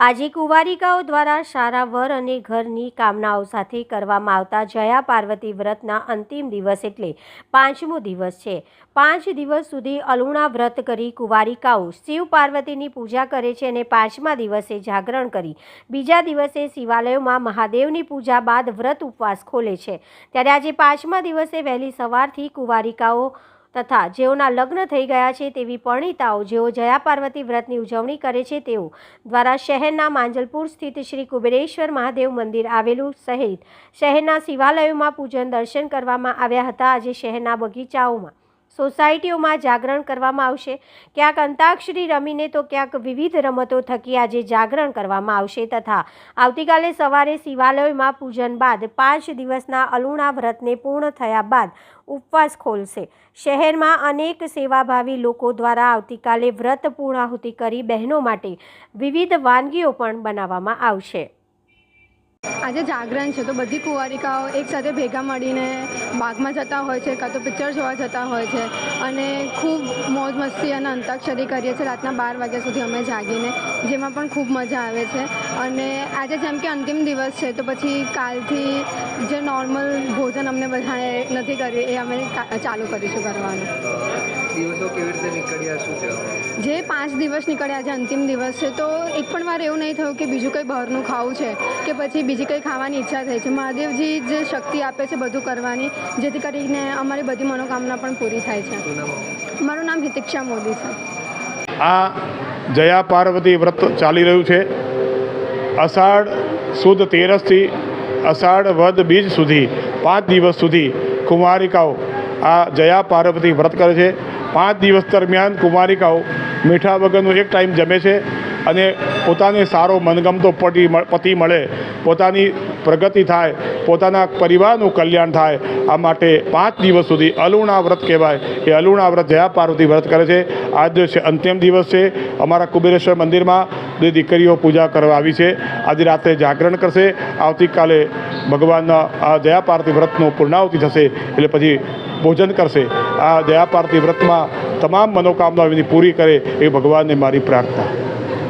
આજે કુંવારિકાઓ દ્વારા સારા વર અને ઘરની કામનાઓ સાથે કરવામાં આવતા જયા પાર્વતી વ્રતના અંતિમ દિવસ એટલે પાંચમો દિવસ છે. પાંચ દિવસ સુધી અલુણા વ્રત કરી કુંવારિકાઓ શિવ પાર્વતીની પૂજા કરે છે અને પાંચમા દિવસે જાગરણ કરી બીજા દિવસે શિવાલયોમાં મહાદેવની પૂજા બાદ વ્રત ઉપવાસ ખોલે છે. ત્યારે આજે પાંચમા દિવસે વહેલી સવારથી કુંવારિકાઓ તથા જેઓના લગ્ન થઈ ગયા છે તેવી પરણિતાઓ જેઓ જયા પાર્વતી વ્રતની ઉજવણી કરે છે તેઓ દ્વારા શહેરના માંજલપુર સ્થિત શ્રી કુબેરેશ્વર મહાદેવ મંદિર આવેલું સહિત શહેરના શિવાલયોમાં પૂજન દર્શન કરવામાં આવ્યા હતા આજે શહેરના બગીચાઓમાં. સોસાયટીઓમાં જાગરણ કરવામાં આવશે. ક્યાંક અંતાક્ષરી રમીને તો ક્યાંક વિવિધ રમતો થકી આજે જાગરણ કરવામાં આવશે તથા આવતીકાલે સવારે શિવાલયમાં પૂજન બાદ પાંચ દિવસના અલુણા વ્રતને પૂર્ણ થયા બાદ ઉપવાસ ખોલશે. શહેરમાં અનેક સેવાભાવી લોકો દ્વારા આવતીકાલે વ્રત પૂર્ણાહુતિ કરી બહેનો માટે વિવિધ વાનગીઓ પણ બનાવવામાં આવશે. આજે જાગરણ છે, તો બધી કુંવારિકાઓ એકસાથે ભેગા મળીને બાગમાં જતા હોય છે, કાં તો પિક્ચર જોવા જતા હોય છે અને ખૂબ મોજ મસ્તી અને અંતાક્ષરી કરીએ છીએ. રાતના બાર વાગ્યા સુધી અમે જાગીને, જેમાં પણ ખૂબ મજા આવે છે. અને આજે જેમ કે અંતિમ દિવસ છે, તો પછી કાલથી જે નોર્મલ ભોજન અમને બધાએ નથી કર્યું, એ અમે ચાલુ કરીશું કરવાનું. દિવસો કેવી રીતે નીકળ્યા શું કહેવા જે પાંચ દિવસ નીકળ્યા છે અંતિમ દિવસ છે તો એક પણ વાર એવું નહીં થયું કે બીજું કંઈ બહારનું ખાવું છે કે પછી બીજી કંઈ ખાવાની ઈચ્છા થઈ છે. મહાદેવજી જે શક્તિ આપે છે બધું કરવાની જેથી કરીને અમારી બધી મનોકામના પણ પૂરી થાય છે. મારું નામ હિતિક્ષા મોદી છે. આ જયા પાર્વતી વ્રત ચાલી રહ્યું છે. અષાઢ સુદ તેરસથી અષાઢ વદ બીજ સુધી પાંચ દિવસ સુધી કુમારિકાઓ આ જયા પાર્વતી વ્રત કરે છે. પાંચ દિવસ દરમિયાન કુમારિકાઓ મીઠા વગરનો એક ટાઈમ જમે છે. અને પોતાને સારો મનગમતો પતિ પતિ મળે, પોતાની પ્રગતિ થાય, પોતાના પરિવારનું કલ્યાણ થાય, આ માટે પાંચ દિવસ સુધી અલુણા વ્રત કહેવાય. એ અલુણા વ્રત જયા પાર્વતી વ્રત કરે છે. આજ છે અંતિમ દિવસ છે. અમારા કુબેરેશ્વર મંદિરમાં બે દીકરીઓ પૂજા કરવા આવી છે. આજે રાત્રે જાગરણ કરશે. આવતીકાલે ભગવાનના આ દયા પાર્વતી વ્રતનું પૂર્ણાવતિ થશે. એટલે પછી ભોજન કરશે. આ દયા પાર્વતી વ્રતમાં તમામ મનોકામનાઓ એની પૂરી કરે એ ભગવાનને મારી પ્રાર્થના.